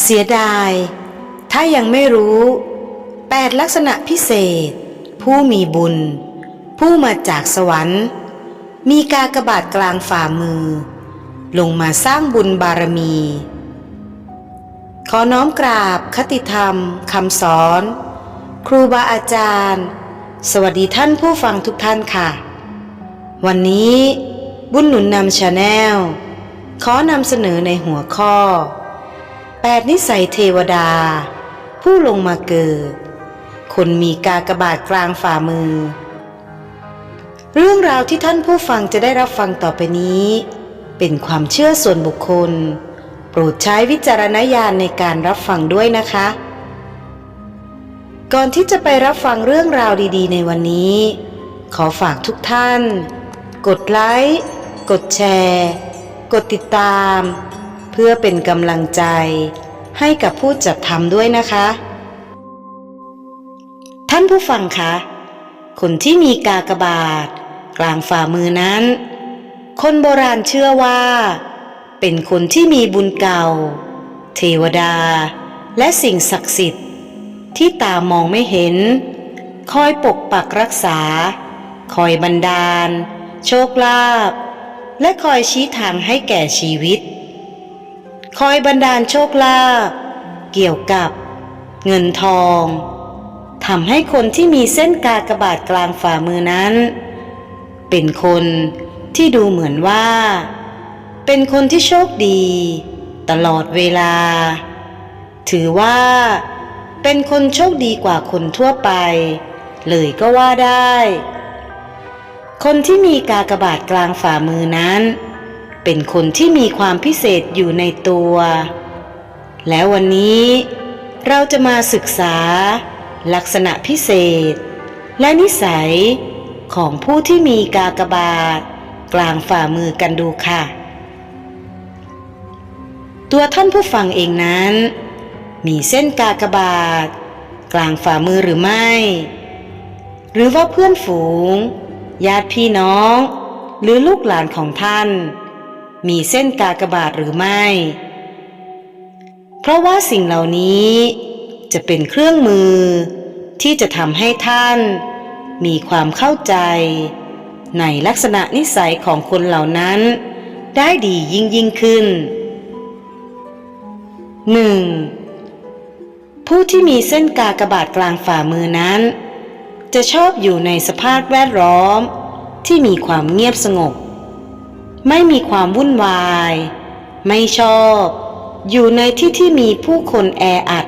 เสียดาย ถ้ายังไม่รู้แปดลักษณะพิเศษ ผู้มีบุญ ผู้มาจากสวรรค์ มีกากบาทกลางฝ่ามือ ลงมาสร้างบุญบารมี ขอน้อมกราบคติธรรมคำสอน ครูบาอาจารย์ สวัสดีท่านผู้ฟังทุกท่านค่ะ วันนี้บุญหนุนนำชาแนลขอนำเสนอในหัวข้อ 8 นิสัยเทวดา ผู้ลงมาเกิด คนมีกากบาทกลางฝ่ามือ เรื่องราวที่ท่านผู้ฟังจะได้รับฟังต่อไปนี้ เป็นความเชื่อส่วนบุคคล โปรดใช้วิจารณญาณในการรับฟังด้วยนะคะ ก่อนที่จะไปรับฟังเรื่องราวดีๆ ในวันนี้ ขอฝากทุกท่าน กดไลค์ กดแชร์ กดติดตาม เพื่อเป็นกำลังใจให้กับผู้จัดทำด้วยนะคะ ท่านผู้ฟังคะคนที่มีกากบาท กลางฝ่ามือนั้น คนโบราณเชื่อว่า เป็นคนที่มีบุญเก่า เทวดา และสิ่งศักดิ์สิทธิ์ ที่ตามองไม่เห็น คอยปกปักรักษา คอยบันดาล โชคลาภและคอยชี้ทางให้แก่ชีวิต คอยบันดาลโชคลาภเกี่ยวกับ เงินทองทำให้คนที่มีเส้นกากระบาทกลางฝ่ามือนั้น เป็นคนที่ดูเหมือนว่า เป็นคนที่โชคดี ตลอดเวลา ถือว่า เป็นคนโชคดีกว่าคนทั่วไป เลยก็ว่าได้ คนที่มีกากระบาทกลางฝ่ามือนั้น เป็นคนที่มีความพิเศษอยู่ในตัว แล้ววันนี้เราจะมาศึกษา ลักษณะพิเศษ และนิสัยของผู้ที่มีกากบาท กลางฝ่ามือกันดูค่ะ ตัวท่านผู้ฟังเองนั้น มีเส้นกากบาท กลางฝ่ามือหรือไม่ หรือว่าเพื่อนฝูง ญาติพี่น้อง หรือลูกหลานของท่าน มีเส้นกากบาทหรือไม่ เพราะว่าสิ่งเหล่านี้จะเป็นเครื่องมือที่จะทำให้ท่าน มีความเข้าใจ ในลักษณะนิสัยของคนเหล่านั้น ได้ดียิ่งยิ่งขึ้น 1. ผู้ที่มีเส้นกากบาทกลางฝ่ามือนั้น จะชอบอยู่ในสภาพแวดล้อมที่มีความเงียบสงบ ไม่มีความวุ่นวาย ไม่ชอบ อยู่ในที่ที่มีผู้คนแออัด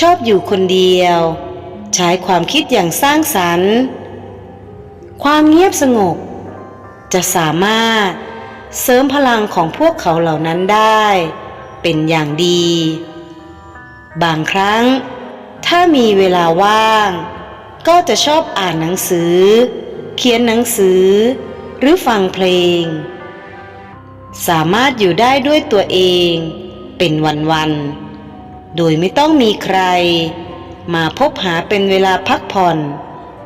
ชอบอยู่คนเดียว ใช้ความคิดอย่างสร้างสรรค์ ความเงียบสงบ จะสามารถเสริมพลังของพวกเขาเหล่านั้นได้ เป็นอย่างดี บางครั้ง ถ้ามีเวลาว่าง ก็จะชอบอ่านหนังสือ เขียนหนังสือ หรือฟังเพลง สามารถอยู่ได้ด้วยตัวเองเป็นวันๆ โดยไม่ต้องมีใคร มาพบหาเป็นเวลาพักผ่อน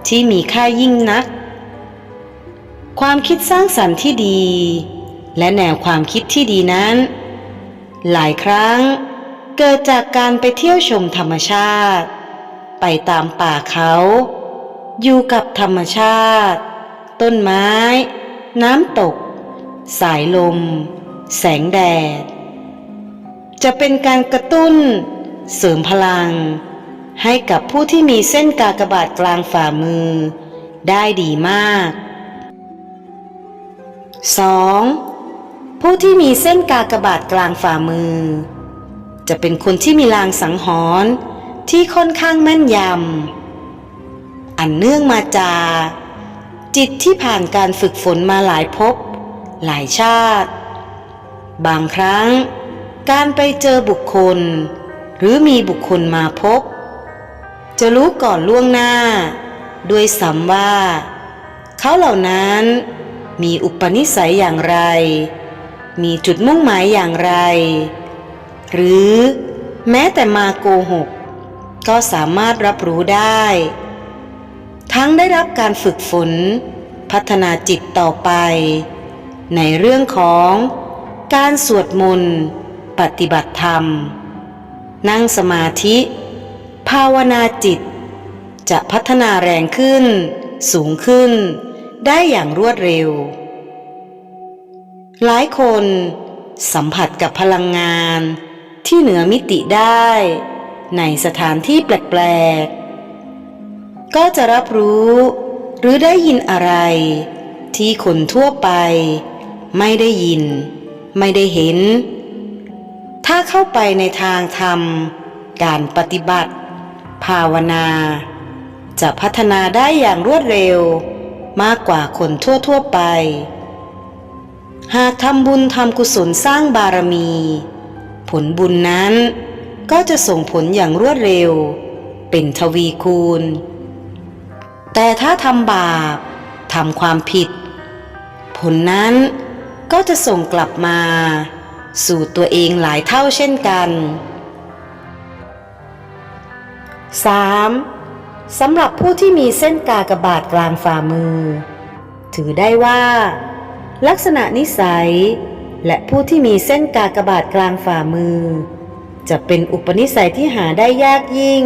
ที่มีค่ายิ่งนัก ความคิดสร้างสรรค์ที่ดี และแนวความคิดที่ดีนั้น หลายครั้งเกิดจากการไปเที่ยวชมธรรมชาติ ไปตามป่าเขา อยู่กับธรรมชาติ ต้นไม้ น้ำตก สายลม แสงแดด จะเป็นการกระตุ้น เสริมพลัง ให้กับผู้ที่มีเส้นกากบาทกลางฝ่ามือ ได้ดีมาก 2. ผู้ที่มีเส้นกากบาทกลางฝ่ามือ จะเป็นคนที่มีลางสังหรณ์ที่ค่อนข้างแม่นยำ อันเนื่องมาจาก จิตที่ผ่านการฝึกฝนมาหลายภพหลายชาติ บางครั้ง การไปเจอบุคคล หรือมีบุคคลมาพบ จะรู้ก่อนล่วงหน้า ด้วยซ้ำว่า เขาเหล่านั้นมีอุปนิสัยอย่างไร มีจุดมุ่งหมายอย่างไร หรือแม้แต่มาโกหก ก็สามารถรับรู้ได้ ทั้งได้รับการฝึกฝน พัฒนาจิตต่อไป ในเรื่องของการสวดมนต์ ปฏิบัติธรรม นั่งสมาธิ ภาวนาจิต จะพัฒนาแรงขึ้น สูงขึ้น ได้อย่างรวดเร็ว หลายคนสัมผัสกับพลังงานที่เหนือมิติได้ ในสถานที่แปลกๆ ก็จะรับรู้ หรือได้ยินอะไร ที่คนทั่วไป ไม่ได้ยิน ไม่ได้เห็น ถ้าเข้าไปในทางธรรม การปฏิบัติ ภาวนา จะพัฒนาได้อย่างรวดเร็ว มากกว่าคนทั่วๆไป หากทำบุญทำกุศลสร้างบารมี ผลบุญนั้นก็จะส่งผลอย่างรวดเร็ว เป็นทวีคูณ แต่ถ้าทำบาปทำความผิด ผลนั้นก็จะส่งกลับมา สู่ตัวเองหลายเท่าเช่นกัน 3. สำหรับผู้ที่มีเส้นกากบาทกลางฝ่ามือ ถือได้ว่า ลักษณะนิสัย และผู้ที่มีเส้นกากบาทกลางฝ่ามือ จะเป็นอุปนิสัยที่หาได้ยากยิ่ง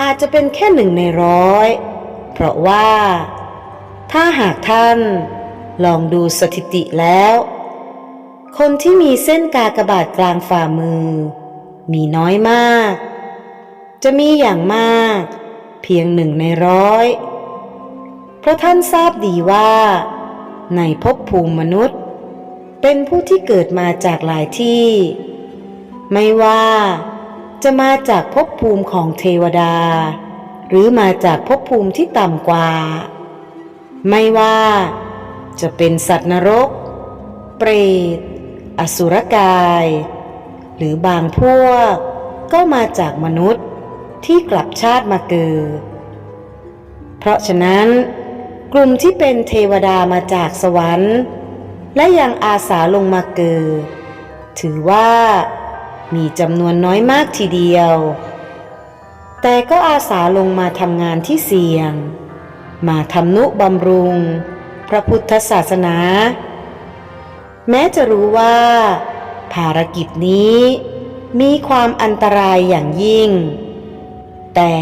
อาจจะเป็นแค่หนึ่งในร้อย เพราะว่า ถ้าหากท่านลองดูสถิติแล้ว คนที่มีเส้นกากบาทกลางฝ่ามือ มีน้อยมาก จะมีอย่างมาก เพียงหนึ่งในร้อย เพราะท่านทราบดีว่า ในภพภูมิมนุษย์ เป็นผู้ที่เกิดมาจากหลายที่ ไม่ว่า จะมาจากภพภูมิของเทวดา หรือมาจากภพภูมิที่ต่ำกว่า ไม่ว่า จะเป็นสัตว์นรก เปรต อสุรกาย หรือบางพวก ก็มาจากมนุษย์ที่กลับชาติมาเกิด เพราะฉะนั้น กลุ่มที่เป็นเทวดามาจากสวรรค์ และยังอาสาลงมาเกิด ถือว่า มีจำนวนน้อยมากทีเดียว แต่ก็อาสาลงมาทำงานที่เสี่ยง มาทำนุบำรุง พระพุทธศาสนา แม้จะรู้ว่า ภารกิจนี้มีความอันตรายอย่างยิ่ง แต่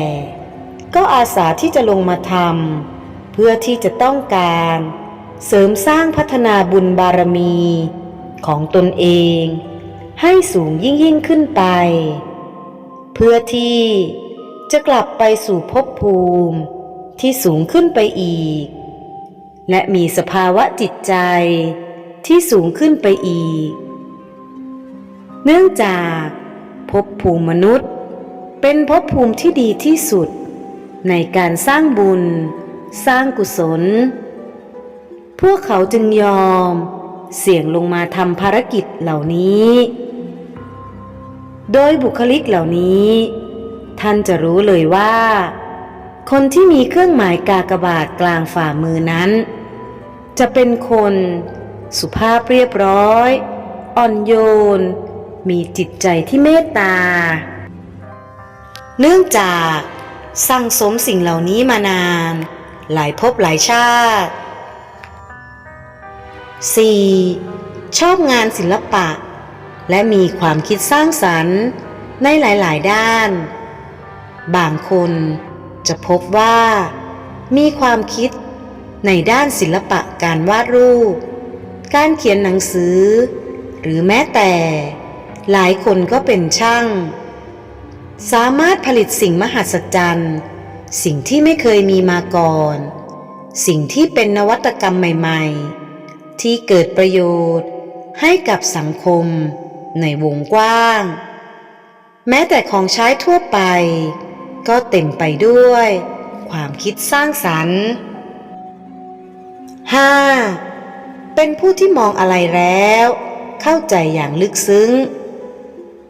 ก็อาสาที่จะลงมาทำเพื่อที่จะต้องการเสริมสร้างพัฒนาบุญบารมีของตนเอง ให้สูงยิ่งยิ่งขึ้นไป เพื่อที่จะกลับไปสู่ภพภูมิที่สูงขึ้นไปอีก และมีสภาวะจิตใจที่สูงขึ้นไปอีก เนื่องจากภพภูมิมนุษย์ เป็นภพภูมิที่ดีที่สุด ในการสร้างบุญ สร้างกุศล พวกเขาจึงยอม เสี่ยงลงมาทำภารกิจเหล่านี้ โดยบุคลิกเหล่านี้ ท่านจะรู้เลยว่า คนที่มีเครื่องหมายกากบาทกลางฝ่ามือนั้น จะเป็นคนสุภาพเรียบร้อย อ่อนโยน มีจิตใจที่เมตตา เนื่องจากสั่งสมสิ่งเหล่านี้มานาน หลายภพหลายชาติ 4. ชอบงานศิลปะ และมีความคิดสร้างสรรค์ในหลาย ๆ ด้าน บางคนจะพบว่า มีความคิดในด้านศิลปะการวาดรูป การเขียนหนังสือ หรือแม้แต่ หลายคนก็เป็นช่าง สามารถผลิตสิ่งมหัศจรรย์ สิ่งที่ไม่เคยมีมาก่อน สิ่งที่เป็นนวัตกรรมใหม่ ๆ ที่เกิดประโยชน์ให้กับสังคม ในวงกว้าง แม้แต่ของใช้ทั่วไป ก็เต็มไปด้วย ความคิดสร้างสรรค์ 5. เป็นผู้ที่มองอะไรแล้ว เข้าใจอย่างลึกซึ้ง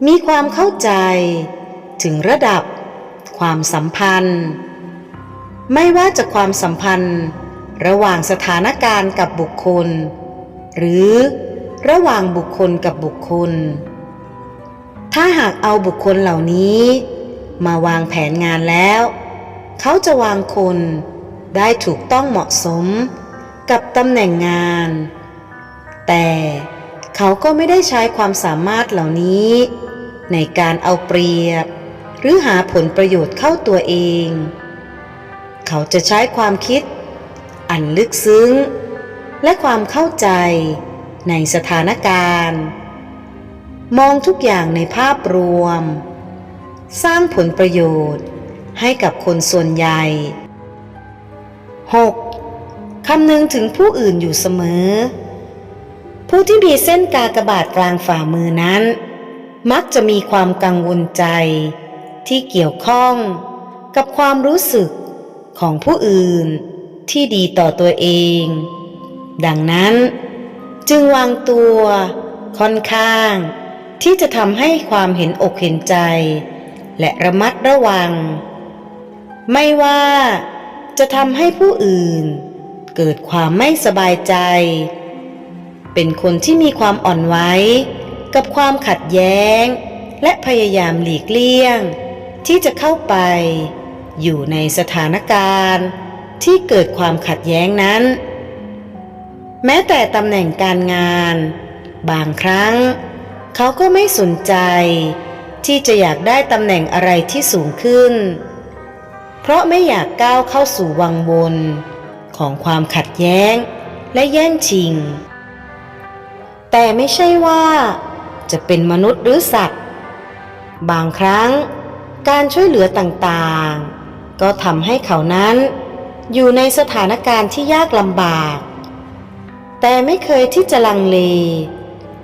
มีความเข้าใจถึงระดับความสัมพันธ์ ไม่ว่าจะความสัมพันธ์ ระหว่างสถานการณ์กับบุคคล หรือ ระหว่างบุคคลกับบุคคล ถ้าหากเอาบุคคลเหล่านี้ มาวางแผนงานแล้ว เขาจะวางคนได้ถูกต้องเหมาะสมกับตำแหน่งงาน แต่เขาก็ไม่ได้ใช้ความสามารถเหล่านี้ ในการเอาเปรียบ หรือหาผลประโยชน์เข้าตัวเอง เขาจะใช้ความคิด อันลึกซึ้ง และความเข้าใจ ในสถานการณ์ มองทุกอย่างในภาพรวม สร้างผลประโยชน์ให้กับคนส่วนใหญ่ 6. คำนึงถึงผู้อื่นอยู่เสมอ ผู้ที่มีเส้นกากบาทกลางฝ่ามือนั้น มักจะมีความกังวลใจ ที่เกี่ยวข้องกับความรู้สึกของผู้อื่นที่ดีต่อตัวเอง ดังนั้น จึงวางตัว ค่อนข้าง ที่จะทำให้ความเห็นอกเห็นใจ และระมัดระวัง ไม่ว่าจะทำให้ผู้อื่น เกิดความไม่สบายใจ เป็นคนที่มีความอ่อนไหวกับความขัดแย้ง และพยายามหลีกเลี่ยง ที่จะเข้าไป อยู่ในสถานการณ์ ที่เกิดความขัดแย้งนั้น แม้แต่ตำแหน่งการงาน บางครั้ง เขาก็ไม่สนใจ ที่จะอยากได้ตำแหน่งอะไรที่สูงขึ้น เพราะไม่อยากก้าวเข้าสู่วังวนของความขัดแย้งและแย่งชิง แต่ไม่ใช่ว่า จะเป็นมนุษย์หรือสัตว์ บางครั้ง การช่วยเหลือต่างๆ ก็ทำให้เขานั้น อยู่ในสถานการณ์ที่ยากลำบาก แต่ไม่เคยที่จะลังเล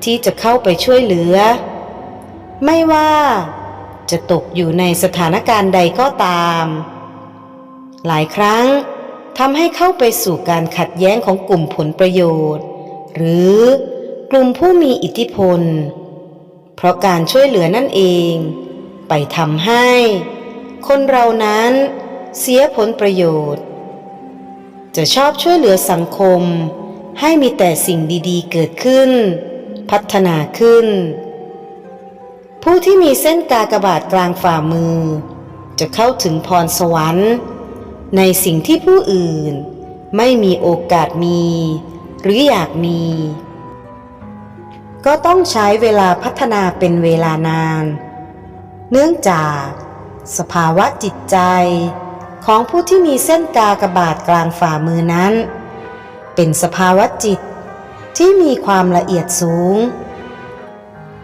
ที่จะเข้าไปช่วยเหลือ ไม่ว่าจะตกอยู่ในสถานการณ์ใดก็ตาม หลายครั้งทำให้เข้าไปสู่การขัดแย้งของกลุ่มผลประโยชน์ หรือกลุ่มผู้มีอิทธิพล เพราะการช่วยเหลือนั่นเอง ไปทำให้ คนเรานั้นเสียผลประโยชน์ จะชอบช่วยเหลือสังคม ให้มีแต่สิ่งดีๆ เกิดขึ้น พัฒนาขึ้น ผู้ที่มีเส้นกากบาทกลางฝ่ามือ จะเข้าถึงพรสวรรค์ ในสิ่งที่ผู้อื่น ไม่มีโอกาสมี หรืออยากมี ก็ต้องใช้เวลาพัฒนาเป็นเวลานาน เนื่องจากสภาวะจิตใจของผู้ที่มีเส้นกากบาทกลางฝ่ามือนั้น เป็นสภาวะจิตที่มีความละเอียดสูง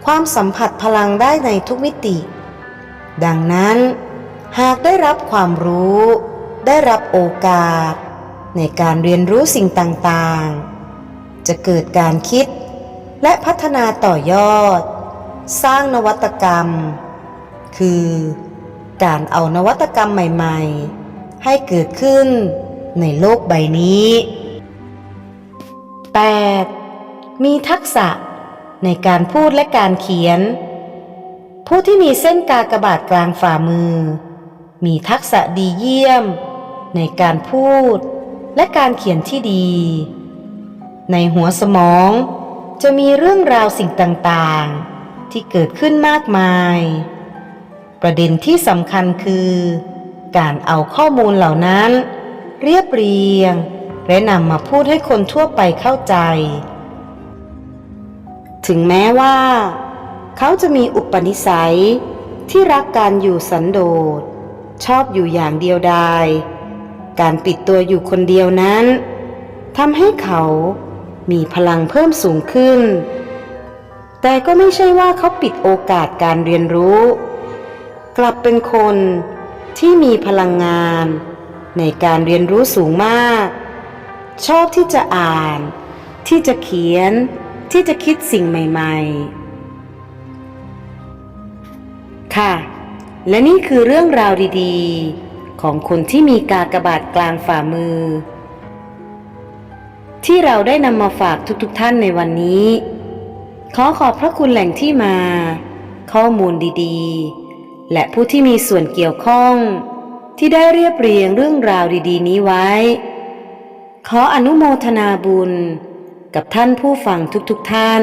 ความสัมผัสพลังได้ในทุกมิติ ดังนั้น หากได้รับความรู้ ได้รับโอกาส ในการเรียนรู้สิ่งต่างๆ จะเกิดการคิดและพัฒนาต่อยอด สร้างนวัตกรรม คือการเอานวัตกรรมใหม่ ๆ ให้เกิดขึ้นในโลกใบนี้ 8. มีทักษะในการพูดและการเขียน ผู้ที่มีเส้นกากบาทกลางฝ่ามือ มีทักษะดีเยี่ยม ในการพูดและการเขียนที่ดี ในหัวสมองจะมีเรื่องราวสิ่งต่างๆ ที่เกิดขึ้นมากมาย ประเด็นที่สำคัญคือ การเอาข้อมูลเหล่านั้น เรียบเรียง และนำมาพูดให้คนทั่วไปเข้าใจ ถึงแม้ว่า เขาจะมีอุปนิสัยที่รักการอยู่สันโดษ ชอบอยู่อย่างเดียวดายการปิดตัวอยู่คนเดียวนั้นทำให้เขามีพลังเพิ่มสูงขึ้น แต่ก็ไม่ใช่ว่าเขาปิดโอกาสการเรียนรู้ กลับเป็นคนที่มีพลังงานในการเรียนรู้สูงมาก ชอบที่จะอ่าน ที่จะเขียน ที่จะคิดสิ่งใหม่ๆ ค่ะ และนี่คือเรื่องราวดีๆ ของคนที่มีกากบาทกลางฝ่ามือ ที่เราได้นำมาฝากทุกๆท่านในวันนี้ ขอขอบพระคุณแหล่งที่มา ข้อมูลดีๆ และผู้ที่มีส่วนเกี่ยวข้องที่ได้เรียบเรียงเรื่องราวดี ๆ นี้ไว้ ขออนุโมทนาบุญกับท่านผู้ฟังทุกๆทท่าน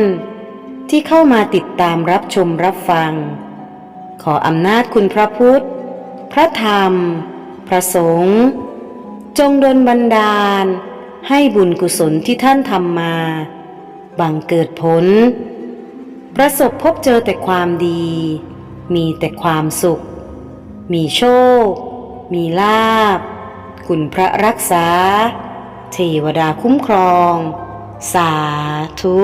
ที่เข้ามาติดตามรับชมรับฟัง ขออำนาจคุณพระพุทธ พระธรรม พระสงฆ์จงดลบันดาล ให้บุญกุศลที่ท่านทำมา บังเกิดผล ประสบพบเจอแต่ความดี มีแต่ความสุข มีโชค มีลาบคุณพระรักษา เทวดาคุ้มครอง สาธุ